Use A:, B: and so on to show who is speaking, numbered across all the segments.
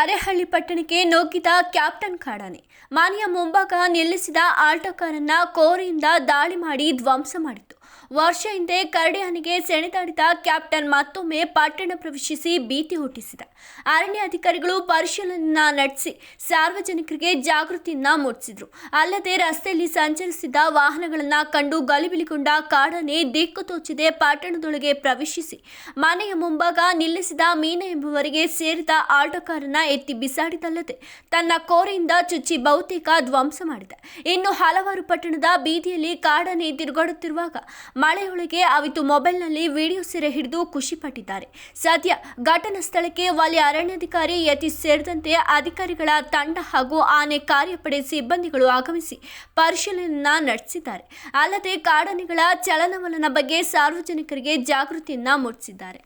A: ಅರೆಹಳ್ಳಿ ಪಟ್ಟಣಕ್ಕೆ ನುಗ್ಗಿದ ಕ್ಯಾಪ್ಟನ್ ಕಾಡಾನೆ ಮನೆಯ ಮುಂಭಾಗ ನಿಲ್ಲಿಸಿದ ಆಲ್ಟೋ ಕಾರನ್ನ ಕೋರೆಯಿಂದ ದಾಳಿ ಮಾಡಿ ಧ್ವಂಸ ಮಾಡಿತ್ತು. ವರ್ಷ ಹಿಂದೆ ಕರಡಿ ಹನಿಗೆ ಸೆಣೆದಾಡಿದ ಕ್ಯಾಪ್ಟನ್ ಮತ್ತೊಮ್ಮೆ ಪಟ್ಟಣ ಪ್ರವೇಶಿಸಿ ಭೀತಿ ಹುಟ್ಟಿಸಿದ. ಅರಣ್ಯ ಅಧಿಕಾರಿಗಳು ಪರಿಶೀಲನೆ ನಡೆಸಿ ಸಾರ್ವಜನಿಕರಿಗೆ ಜಾಗೃತಿಯನ್ನ ಮೂಡಿಸಿದ್ರು. ಅಲ್ಲದೆ ರಸ್ತೆಯಲ್ಲಿ ಸಂಚರಿಸಿದ್ದ ವಾಹನಗಳನ್ನ ಕಂಡು ಗಲಿಬಿಲಿಗೊಂಡ ಕಾಡಾನೆ ದಿಕ್ಕು ತೋಚಿದೆ ಪಟ್ಟಣದೊಳಗೆ ಪ್ರವೇಶಿಸಿ. ಮನೆಯ ಮುಂಭಾಗ ನಿಲ್ಲಿಸಿದ ಮೀನ ಎಂಬುವರಿಗೆ ಸೇರಿದ ಆಟೋಕಾರನ್ನ ಎತ್ತಿ ಬಿಸಾಡಿದಲ್ಲದೆ ತನ್ನ ಕೋರೆಯಿಂದ ಚುಚ್ಚಿ ಬಹುತೇಕ ಧ್ವಂಸ ಮಾಡಿದೆ. ಇನ್ನು ಹಲವಾರು ಪಟ್ಟಣದ ಬೀದಿಯಲ್ಲಿ ಕಾಡನೆ ತಿರುಗಾಡುತ್ತಿರುವಾಗ ಮಳೆಯೊಳಗೆ ಅವಿತು ಮೊಬೈಲ್ನಲ್ಲಿ ವಿಡಿಯೋ ಸೆರೆ ಹಿಡಿದು ಖುಷಿಪಟ್ಟಿದ್ದಾರೆ. ಸದ್ಯ ಘಟನಾ ಸ್ಥಳಕ್ಕೆ ವಾಲಿ ಅರಣ್ಯಾಧಿಕಾರಿ ಯತೀಶ್ ಸೇರಿದಂತೆ ಅಧಿಕಾರಿಗಳ ತಂಡ ಹಾಗೂ ಆನೆ ಕಾರ್ಯಪಡೆ ಸಿಬ್ಬಂದಿಗಳು ಆಗಮಿಸಿ ಪರಿಶೀಲನೆಯನ್ನ ನಡೆಸಿದ್ದಾರೆ. ಅಲ್ಲದೆ ಕಾಡಾನೆಗಳ ಚಲನವಲನ ಬಗ್ಗೆ ಸಾರ್ವಜನಿಕರಿಗೆ ಜಾಗೃತಿಯನ್ನ ಮೂಡಿಸಿದ್ದಾರೆ.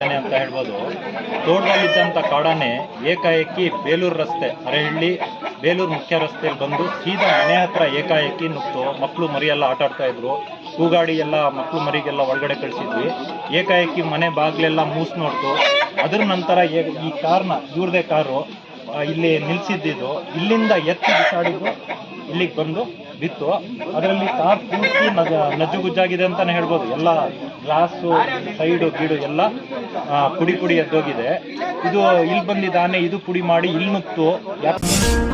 B: ಅಂತ ಹೇಳ್ಬೋದು. ತೋಟದಲ್ಲಿದ್ದಂಥ ಕಾಡಾನೆ ಏಕಾಏಕಿ ಬೇಲೂರು ರಸ್ತೆ, ಅರೆಹಳ್ಳಿ ಬೇಲೂರು ಮುಖ್ಯ ರಸ್ತೆಯಲ್ಲಿ ಬಂದು ಸೀದಾ ಮನೆ ಹತ್ರ ಏಕಾಏಕಿ ನುಗ್ತು ಮಕ್ಕಳು ಮರಿಯೆಲ್ಲ ಆಟ ಆಡ್ತಾ ಇದ್ರು. ಕೂಗಾಡಿ ಎಲ್ಲ ಮಕ್ಕಳು, ಮರಿಗೆಲ್ಲ ಒಳಗಡೆ ಕಳಿಸಿದ್ವಿ. ಏಕಾಏಕಿ ಮನೆ ಬಾಗಿಲೆಲ್ಲ ಮೂಸ್ ನೋಡ್ತು. ಅದ್ರ ನಂತರ ಈ ಕಾರ್ನ ಇವ್ರದೇ ಕಾರು ಇಲ್ಲಿ ನಿಲ್ಸಿದ್ದಿದ್ದು. ಇಲ್ಲಿಂದ ಎತ್ತಿ ಬಿಸಾಡಿದ್ದು, ಇಲ್ಲಿಗೆ ಬಂದು ಬಿತ್ತು. ಅದರಲ್ಲಿ ಕಾರ್ ಪೂರ್ತಿ ನಜ ನಜ್ಜುಗುಜ್ಜಾಗಿದೆ ಅಂತಾನೆ ಹೇಳ್ಬೋದು. ಎಲ್ಲ ಗ್ಲಾಸು ಸೈಡು, ಗಿಡು ಎಲ್ಲ ಪುಡಿ ಪುಡಿ ಎದ್ದೋಗಿದೆ. ಇದು ಇಲ್ಲಿ ಬಂದಿದ್ದಾನೆ, ಇದು ಪುಡಿ ಮಾಡಿ ಇಲ್ಲಿ ನುಗ್ತು ಯಾ-